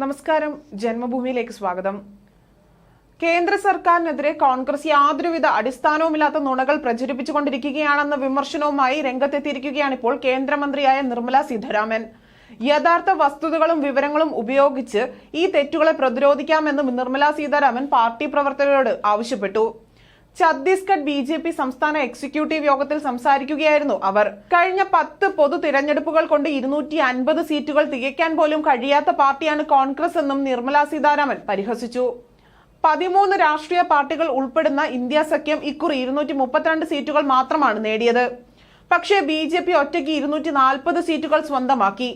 നമസ്കാരം. ജന്മഭൂമിയിലേക്ക് സ്വാഗതം. കേന്ദ്ര സർക്കാരിനെതിരെ കോൺഗ്രസ് യാതൊരുവിധ അടിസ്ഥാനവുമില്ലാത്ത നുണകൾ പ്രചരിപ്പിച്ചുകൊണ്ടിരിക്കുകയാണെന്ന വിമർശനവുമായി രംഗത്തെത്തിയിരിക്കുകയാണ് ഇപ്പോൾ കേന്ദ്രമന്ത്രിയായ നിർമ്മല സീതാരാമൻ. യഥാർത്ഥ വസ്തുതകളും വിവരങ്ങളും ഉപയോഗിച്ച് ഈ തെറ്റുകളെ പ്രതിരോധിക്കാമെന്നും നിർമ്മല സീതാരാമൻ പാർട്ടി പ്രവർത്തകരോട് ആവശ്യപ്പെട്ടു. ഛത്തീസ്ഗഡ് ബി ജെ പി സംസ്ഥാന എക്സിക്യൂട്ടീവ് യോഗത്തിൽ സംസാരിക്കുകയായിരുന്നു അവർ. കഴിഞ്ഞ പത്ത് പൊതു തിരഞ്ഞെടുപ്പുകൾ കൊണ്ട് ഇരുന്നൂറ്റി അൻപത് സീറ്റുകൾ തികയ്ക്കാൻ പോലും കഴിയാത്ത പാർട്ടിയാണ് കോൺഗ്രസ് എന്നും നിർമ്മല സീതാരാമൻ പരിഹസിച്ചു. പതിമൂന്ന് രാഷ്ട്രീയ പാർട്ടികൾ ഉൾപ്പെടുന്ന ഇന്ത്യ സഖ്യം ഇക്കുറി ഇരുന്നൂറ്റി മുപ്പത്തിരണ്ട് സീറ്റുകൾ മാത്രമാണ് നേടിയത്. പക്ഷേ ബി ജെ പി ഒറ്റയ്ക്ക് ഇരുന്നൂറ്റി നാൽപ്പത് സീറ്റുകൾ സ്വന്തമാക്കി.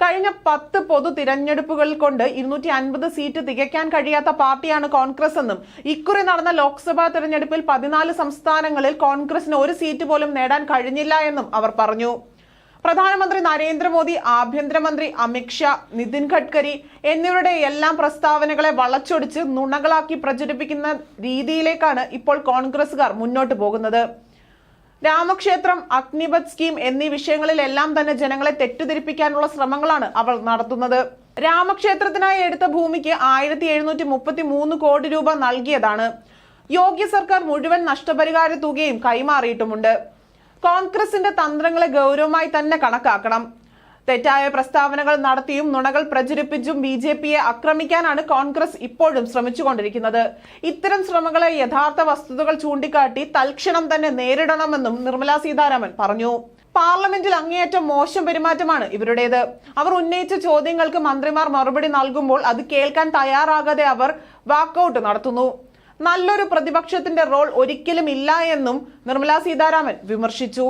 കഴിഞ്ഞ പത്ത് പൊതു തിരഞ്ഞെടുപ്പുകൾ കൊണ്ട് ഇരുന്നൂറ്റി അൻപത് സീറ്റ് തികയ്ക്കാൻ കഴിയാത്ത പാർട്ടിയാണ് കോൺഗ്രസ് എന്നും. ഇക്കുറി നടന്ന ലോക്സഭാ തെരഞ്ഞെടുപ്പിൽ പതിനാല് സംസ്ഥാനങ്ങളിൽ കോൺഗ്രസിന് ഒരു സീറ്റ് പോലും നേടാൻ കഴിഞ്ഞില്ല എന്നും അവർ പറഞ്ഞു. പ്രധാനമന്ത്രി നരേന്ദ്രമോദി ആഭ്യന്തരമന്ത്രി അമിത്ഷാ നിതിൻ ഗഡ്കരി എന്നിവരുടെ എല്ലാം പ്രസ്താവനകളെ വളച്ചൊടിച്ച് നുണകളാക്കി പ്രചരിപ്പിക്കുന്ന രീതിയിലേക്കാണ് ഇപ്പോൾ കോൺഗ്രസുകാർ മുന്നോട്ട് പോകുന്നത്. രാമക്ഷേത്രം അഗ്നിപത് സ്കീം എന്നീ വിഷയങ്ങളിലെല്ലാം തന്നെ ജനങ്ങളെ തെറ്റിദ്ധരിപ്പിക്കാനുള്ള ശ്രമങ്ങളാണ് അവൾ നടത്തുന്നത്. രാമക്ഷേത്രത്തിനായി എടുത്ത ഭൂമിക്ക് ആയിരത്തി എഴുന്നൂറ്റി മുപ്പത്തി മൂന്ന് കോടി രൂപ നൽകിയതാണ്. യോഗ്യ സർക്കാർ മുഴുവൻ നഷ്ടപരിഹാര തുകയും കൈമാറിയിട്ടുമുണ്ട്. കോൺഗ്രസിന്റെ തന്ത്രങ്ങളെ ഗൗരവമായി തന്നെ കണക്കാക്കണം. തെറ്റായ പ്രസ്താവനകൾ നടത്തിയും നുണകൾ പ്രചരിപ്പിച്ചും ബി ജെ പിയെ ആക്രമിക്കാനാണ് കോൺഗ്രസ് ഇപ്പോഴും ശ്രമിച്ചുകൊണ്ടിരിക്കുന്നത്. ഇത്തരം ശ്രമങ്ങളെ യഥാർത്ഥ വസ്തുതകൾ ചൂണ്ടിക്കാട്ടി തൽക്ഷണം തന്നെ നേരിടണമെന്നും നിർമ്മലാ സീതാരാമൻ പറഞ്ഞു. പാർലമെന്റിൽ അങ്ങേയറ്റം മോശം പെരുമാറ്റമാണ് ഇവരുടേത്. അവർ ഉന്നയിച്ച ചോദ്യങ്ങൾക്ക് മന്ത്രിമാർ മറുപടി നൽകുമ്പോൾ അത് കേൾക്കാൻ തയ്യാറാകാതെ അവർ വാക്കൌട്ട് നടത്തുന്നു. നല്ലൊരു പ്രതിപക്ഷത്തിന്റെ റോൾ ഒരിക്കലും ഇല്ല എന്നും നിർമ്മലാ സീതാരാമൻ വിമർശിച്ചു.